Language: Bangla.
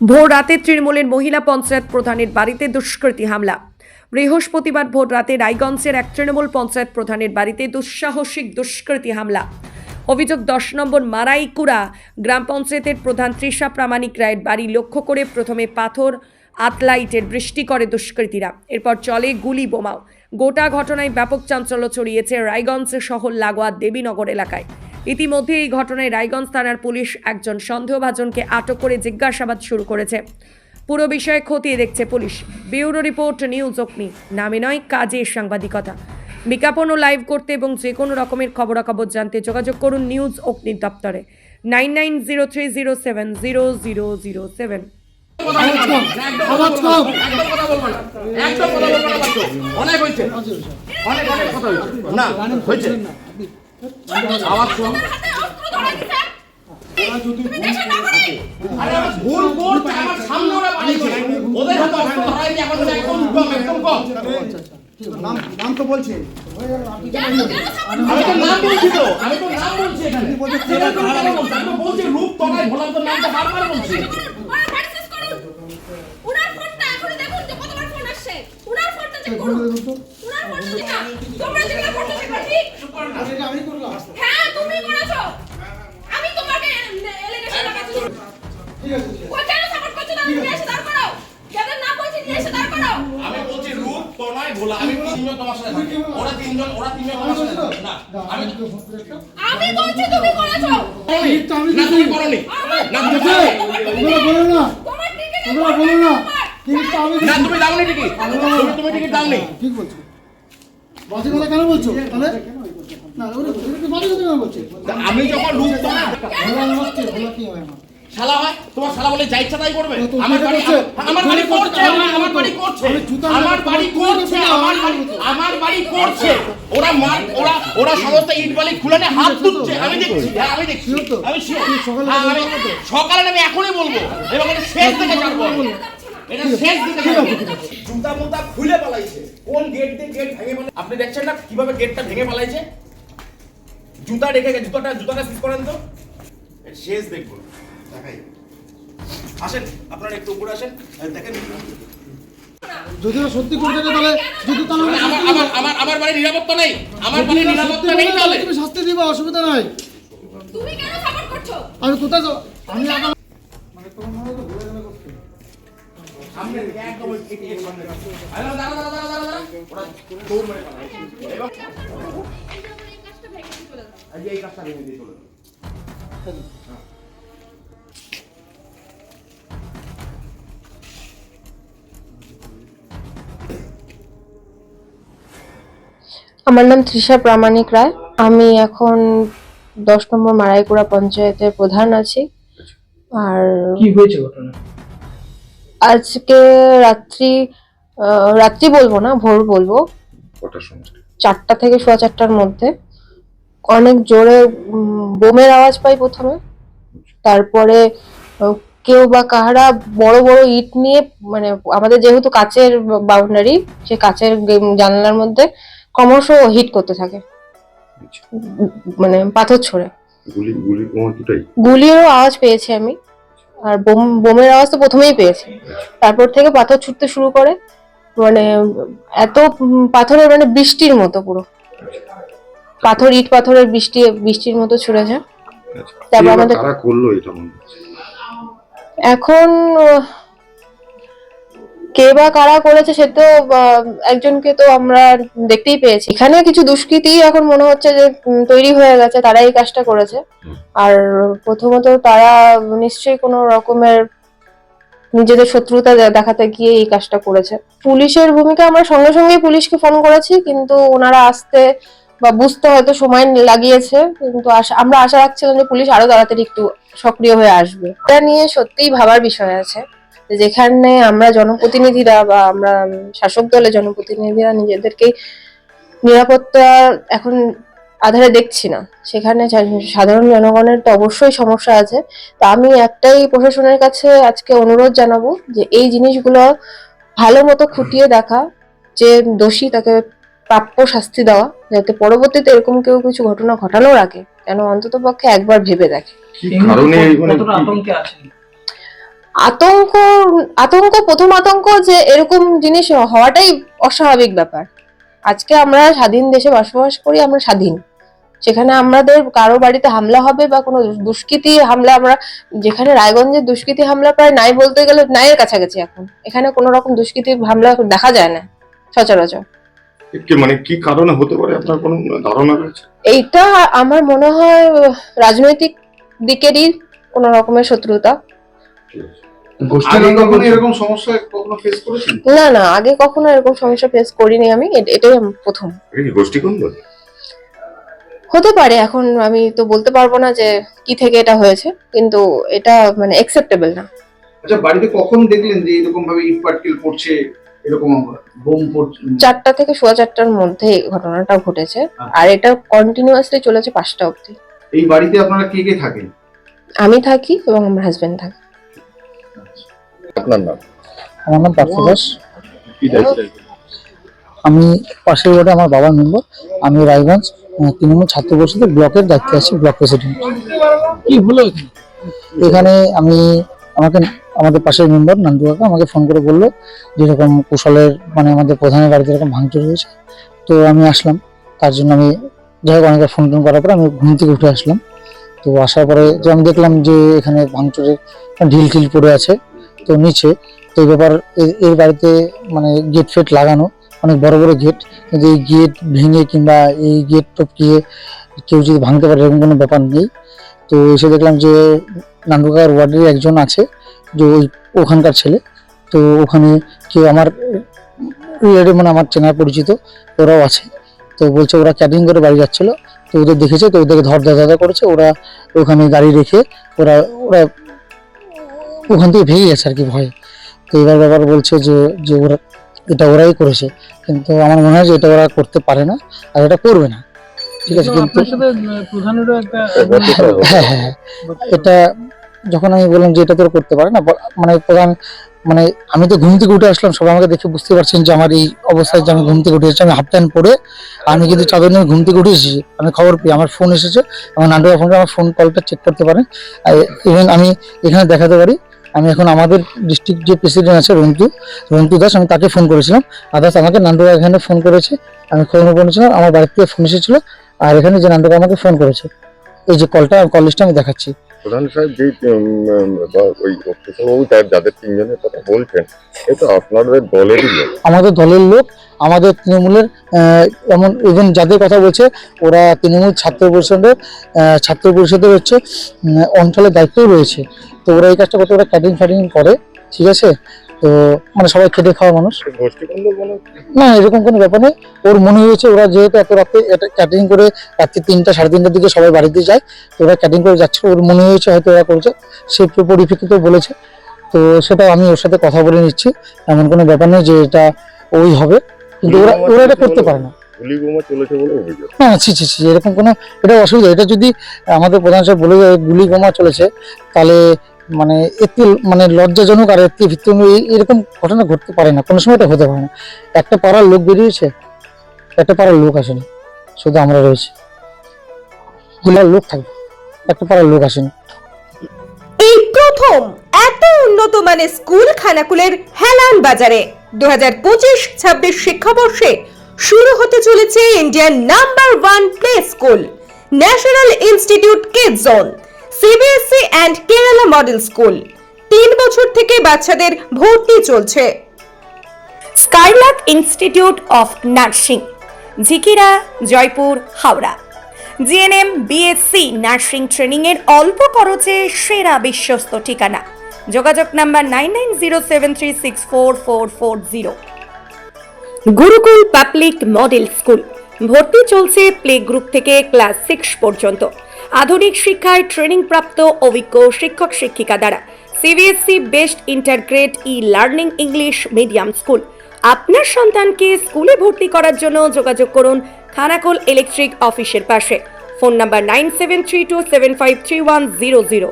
ভোর রাতে তৃণমূলের মহিলা পঞ্চায়েত প্রধানের বাড়িতে দুষ্কৃতী হামলা। বৃহস্পতিবার ভোর রাতে রায়গঞ্জের এক তৃণমূল পঞ্চায়েত প্রধানের বাড়িতে দুঃসাহসিক দুষ্কৃতী হামলা। অভিযোগ দশ নম্বর মারাইকুড়া গ্রাম পঞ্চায়েতের প্রধান তৃষা প্রামাণিক রায়ের বাড়ি লক্ষ্য করে প্রথমে পাথর, আতলাইটের বৃষ্টি করে দুষ্কৃতীরা। এরপর চলে গুলি বোমাও। গোটা ঘটনায় ব্যাপক চাঞ্চল্য ছড়িয়েছে রায়গঞ্জ শহর লাগোয়া দেবীনগর এলাকায়। ইতিমধ্যে এই ঘটনায় রায়গঞ্জ থানার পুলিশ একজন সন্দেহভাজনকে আটক করে জিজ্ঞাসাবাদ শুরু করেছে। পুরো বিষয়ে খতিয়ে দেখছে পুলিশ। ব্যুরো রিপোর্ট, নিউজ অগ্নি। নামে নয় কাজে সাংবাদিকতা। বিজ্ঞাপন ও লাইভ করতে এবং যে কোনো রকমের খবরাখবর জানতে যোগাযোগ করুন নিউজ অগ্নি দপ্তরে। Nine nine zero three zero seven zero zero zero seven. অনেক হয়েছে। অনেক অনেক কথা হয়েছে। না, হয়েছে। এখন নাম নাম তো বলছে আমি তো নাম বলছি তো আমি তো নাম বলছি এখানে বলছো? আমি তো বলছি রূপ তলায় ভোলার তো নামটা বারবার বলছি উনার ফোনটা এখনই দেখুন কতবার ফোন আসছে উনার ফোনটা চেক করুন তোমরা চেক ঠিক আমি করলাম হ্যাঁ তুমি করেছ আমি তোমাকে এলিগেশন লাগাচ্ছি ঠিক আছে কই সাপোর্ট করছ না নিয়ে এসে দাঁড় করাও যাদের নাম বলছি নিয়ে এসে দাঁড় করাও আমি বলছি রূপ তনয় ভোলা আমি তিনজন তোমার সাথে থাকি। ওরা তিনজন ওরা তিনজন আমি সাথে করছি তো? থাকি। না আমি আমি তো ফোন করে একটা আমি বলছি তুমি করেছ করনি। তো আমি না তুমি করনি না তুমি ঠিক আছে করনি। ওগুলো বলো না তোমার বলো না টিকিট আমি না তুমি দাওনি টিকিট তুমি তুমি টিকিট দাওনি ঠিক বলছো বাজে কথা কেন বলছো? তাহলে? না আমি যখন রূপ হয় শালা হয়? তোমার শালা বলে যা ইচ্ছা তাই করবে। তো তো আমার বাড়ি করছে। আমার বাড়ি করছে আমার বাড়ি করছে। আমার বাড়ি করছে আমার বাড়ি আমার বাড়ি করছে। ওরা মার ওরা ওরা সমস্ত ইট বালি খুলে নিয়ে হাত তুলছে। আমি দেখছি হ্যাঁ আমি দেখছি। আমি সকালে হ্যাঁ, আমি? সকালে আমি এখনই বলব। এবং এটা শেষ থেকে ছাড়বো আমি। এটা শেষ দিকে জুতা মুতা খুলে পালাইছে। কোন গেট দিয়ে গেট ভেঙে পালাই আপনি দেখছেন না কীভাবে গেটটা ভেঙে পালাইছে জুতা রেখে গেছে জুতাটা জুতাটা সিজ করেন তো। শেষ দেখব। দেখাই। আসেন আপনারা একটু উপরে আসেন দেখেন। যদি সত্যি করে থাকে তাহলে যদি তাহলে আমার আমার আমার আমার বাড়ির নিরাপত্তা নেই। আমার ওরা নিরাপত্তা নেই তাহলে। তুমি শাস্তি দিবা অসুবিধা নাই। তুমি কেন সাপোর্ট করছ? আমি কোথায় আমি আমার নাম তৃষা প্রামাণিক রায়। আমি এখন দশ নম্বর মারাইকুড়া পঞ্চায়েতের প্রধান আছি। আর কি হয়েছে ঘটনা আজকে রাত্রি রাত্রি বলব না ভোর বলব। চারটা থেকে সোয়া চারটার মধ্যে। অনেক জোরে বোমের আওয়াজ পাই প্রথমে। তারপরে কেউ বা কাহারা বড় বড় ইট নিয়ে মানে আমাদের যেহেতু কাচের বাউন্ডারি সে কাচের জানালার মধ্যে ক্রমশ হিট করতে থাকে। মানে পাথর ছড়ে। গুলি গুলি বোমা দুটাই আওয়াজ পেয়েছি আমি। আর বোম বোমের আওয়াজ তো প্রথমেই পেয়েছে তারপর থেকে পাথর ছুটতে শুরু করে মানে এত পাথরের মানে বৃষ্টির মতো পুরো পাথর ইট পাথরের বৃষ্টি বৃষ্টির মতো ছুড়েছে আচ্ছা। তারপর আমাদের-? এখন কে বা কারা করেছে সে তো একজনকে তো আমরা দেখতেই পেয়েছি। এখানে কিছু দুষ্কৃতী এখন মনে হচ্ছে যে তৈরি হয়ে গেছে তারা এই কাজটা করেছে। আর প্রথমত তারা নিশ্চয়ই কোনো রকমের নিজেদের শত্রুতা দেখাতে গিয়ে এই কাজটা করেছে। পুলিশের ভূমিকা, আমরা সঙ্গে সঙ্গে পুলিশকে ফোন করেছি, কিন্তু ওনারা আসতে বা বুঝতে হয়তো সময় লাগিয়েছে, কিন্তু আমরা আশা রাখছিলাম যে পুলিশ আরও তাড়াতাড়ি একটু সক্রিয় হয়ে আসবে। এটা নিয়ে সত্যিই ভাবার বিষয় আছে। যেখানে আমরা জনপ্রতিনিধিরা বা আমরা শাসক দলের জনপ্রতিনিধিরা নিজেদেরকে নিরাপত্তা এখন আধারে দেখছি না। সেখানে সাধারণ জনগণের তো অবশ্যই সমস্যা আছে। তো আমি একটাই প্রশাসনের কাছে আজকে অনুরোধ জানাব যে এই জিনিসগুলো ভালো মতো খুঁটিয়ে দেখা যে দোষী তাকে প্রাপ্য শাস্তি দেওয়া যাতে পরবর্তীতে এরকম কেউ কিছু ঘটনা ঘটানোর আগে যেন অন্তত পক্ষে একবার ভেবে দেখে। আতঙ্কে আতঙ্ক প্রথম আতঙ্ক যে এরকম জিনিস হওয়াটাই অস্বাভাবিক ব্যাপার। আজকে আমরা স্বাধীন দেশে বসবাস করি আমরা স্বাধীন। সেখানে আমাদের কারও বাড়িতে হামলা হবে বা কোনো দুষ্কৃতি হামলা আমরা যেখানে রায়গঞ্জের দুষ্কৃতি হামলা প্রায় নাই বলতে গেলে নাইয়ের কাছাকাছি এখন। এখানে কোনো রকম দুষ্কৃতি হামলা দেখা যায় না সচরাচর। মানে কি কারণে হতে পারে? আপনার কোনো ধারণা রয়েছে? এইটা আমার মনে হয় রাজনৈতিক দিকেরই কোনো রকমের শত্রুতা। এরকম সমস্যা কখনো ফেস করেছেন? না না আগে কখনো এরকম সমস্যা ফেস করিনি আমি এটাই প্রথম। হতে পারে এখন আমি তো বলতে পারব না যে কি থেকে এটা হয়েছে কিন্তু এটা মানে অ্যাকসেপ্টেবল না। আচ্ছা বাড়িতে কখন দেখলেন যে এরকম ভাবে ইট পড়ছে এরকম বোম পড়ছে? চারটা থেকে সোয়া চারটার মধ্যে ঘটনাটা ঘটেছে আর এটা কন্টিনিউয়াসলি চলেছে পাঁচটা অবধি। এই বাড়িতে আপনারা কে কে থাকেন? আমি থাকি এবং আমার হাজবেন্ড থাকে। আপনার নাম? আমার নাম পার্থ দাস। আমি পাশের ওয়ার্ডে আমার বাবার মেম্বার আমি রায়গঞ্জ তৃণমূল ছাত্র পরিষদের ব্লকের দায়িত্বে আছি ব্লক প্রেসিডেন্ট কি হলো এখানে? আমি আমাকে আমাদের পাশের মেম্বার নান্দু কাকা আমাকে ফোন করে বলল যেরকম কুশলের মানে আমাদের প্রধানের বাড়িতে এরকম ভাঙচুর হয়েছে। তো আমি আসলাম তার জন্য আমি যাই হোক অনেকে ফোন টোন করার পরে আমি ঘুম থেকে উঠে আসলাম। তো আসার পরে যে আমি দেখলাম যে এখানে ভাঙচুরের ঢিল টিল পড়ে আছে। তো নিচে, এই ব্যাপার এর বাড়িতে মানে গেট ফেট লাগানো, অনেক বড় বড় গেট কিন্তু এই গেট ভেঙে কিংবা এই গেট টপকিয়ে কেউ যদি ভাঙতে পারে, এরকম কোনো ব্যাপার নেই। তো এসে দেখলাম যে নান্দুকার ওয়ার্ডের একজন আছে, যে ওই ওখানকার ছেলে। তো ওখানে কেউ আমার, রিলেটিভ মানে আমার চেনা পরিচিত, ওরাও আছে। তো বলছে ওরা ক্যাটিং করে বাড়ি যাচ্ছিল। তো ওদের দেখেছে, তো ওদেরকে ধর দাদা করেছে। ওরা ওখানে গাড়ি রেখে ওরা ওরা ওখান থেকে ভেঙে গেছে আর কি ভয়ে। তো এবার ব্যাপার বলছে যে যে ওরা এটা ওরাই করেছে। কিন্তু আমার মনে হয় যে এটা ওরা করতে পারে না আর এটা করবে না। ঠিক আছে কিন্তু হ্যাঁ হ্যাঁ হ্যাঁ। এটা যখন আমি বললাম যে এটা তোর করতে পারে না মানে প্রধান মানে আমি তো ঘুম থেকে উঠে আসলাম সবাই আমাকে দেখে বুঝতে পারছেন যে আমার এই অবস্থায় যে আমি ঘুম থেকে উঠে এসেছি আমি হাফ প্যান্ট পরে আমি কিন্তু চাদর নিয়ে ঘুম থেকে উঠে এসেছি। আমি খবর পেয়ে আমার ফোন এসেছে আমার নান্ডুয়া ফোনটা আমার ফোন কলটা চেক করতে পারেন। ইভেন আমি এখানে দেখাতে পারি আমি এখন আমাদের ডিস্ট্রিক্ট যে প্রেসিডেন্ট আছে রন্তু রন্তু দাস আমি তাকে ফোন করেছিলাম। আদার্স আমাকে নান্ডুয়া এখানে ফোন করেছে। আমি খবর করেছিলাম আমার বাড়ি থেকে ফোন এসেছিল। আর এখানে যে নান্ডুয়া আমাকে ফোন করেছে এই যে কলটা কল লিস্টটা আমি দেখাচ্ছি। প্রধান সাহেব যে ওই যাদের তিনজনের কথা বলছেন এ তো আপনাদের দলেরই লোক। আমাদের দলের লোক আমাদের তৃণমূলের এমন ইভেন যাদের কথা বলছে, ওরা তৃণমূল ছাত্র পরিষদের ছাত্র পরিষদের হচ্ছে অঞ্চলের দায়িত্বও রয়েছে। তো ওরা এই কাজটা করতে ওরা ক্যাটিং ফ্যাটিং করে, ঠিক আছে? তো মানে সবাই খেটে খাওয়া মানুষ। মনে না, এরকম কোনো ব্যাপার নেই। ওর মনে হয়েছে ওরা যেহেতু এত রাতে এটা ক্যাটারিং করে রাত্রি তিনটা, সাড়ে তিনটার দিকে সবাই বাড়িতে যায়, তো ওরা ক্যাটারিং করে যাচ্ছে। ওর মনে হয়েছে হয়তো ওরা করেছে, সে পরিপ্রেক্ষিতে বলেছে। তো সেটা আমি ওর সাথে কথা বলে নিচ্ছি। এমন কোনো ব্যাপার নেই যে এটা ওই হবে। কিন্তু ওরা ওরা এটা করতে পারে না। গুলি চলেছে বলে অভিযোগ। না ছি ছি ছি এরকম কোনো এটা অসুবিধা এটা যদি আমাদের প্রধান সাহেব বলে যায় গুলি বোমা চলেছে তাহলে মানে এতে মানে লজ্জাজনক আর এতে ভিত্তি এরকম ঘটনা ঘটতে পারে না কোনো সময় এটা হতে পারে না। একটা পাড়ার লোক বেরিয়েছে একটা পাড়ার লোক আসেনি শুধু আমরা রয়েছি। গুলার লোক থাকবে একটা পাড়ার লোক আসেনি। এই প্রথম এত উন্নত মানের স্কুল খানাকুলের হেলান বাজারে। দু হাজার পঁচিশ ছাব্বিশ শিক্ষাবর্ষে শুরু হতে চলেছে Indian number one play school, national institute kid zone CBSE and Kerala model school. তিন বছর থেকে বাচ্চাদের ভর্তি চলছে। Skylark institute of nursing, Jhikira, Jaipur, Howrah. GNM, BSc nursing ট্রেনিংয়ের অল্প খরচে সেরা বিশ্বস্ত ঠিকানা। যোগাযোগ number nine nine zero seven six four four four zero. Gurukul public model school. ভর্তি চলছে প্লে গ্রুপ থেকে ক্লাস সিক্স পর্যন্ত। আধুনিক শিক্ষায় ট্রেনিং প্রাপ্ত অভিজ্ঞ শিক্ষক শিক্ষিকা দ্বারা CBSE best integrated e learning English medium school আপনার সন্তানকে স্কুলে ভর্তি করার জন্য যোগাযোগ করুন খানাকুল ইলেকট্রিক অফিসের পাশে। Phone number nine seven three two seven five three one zero zero.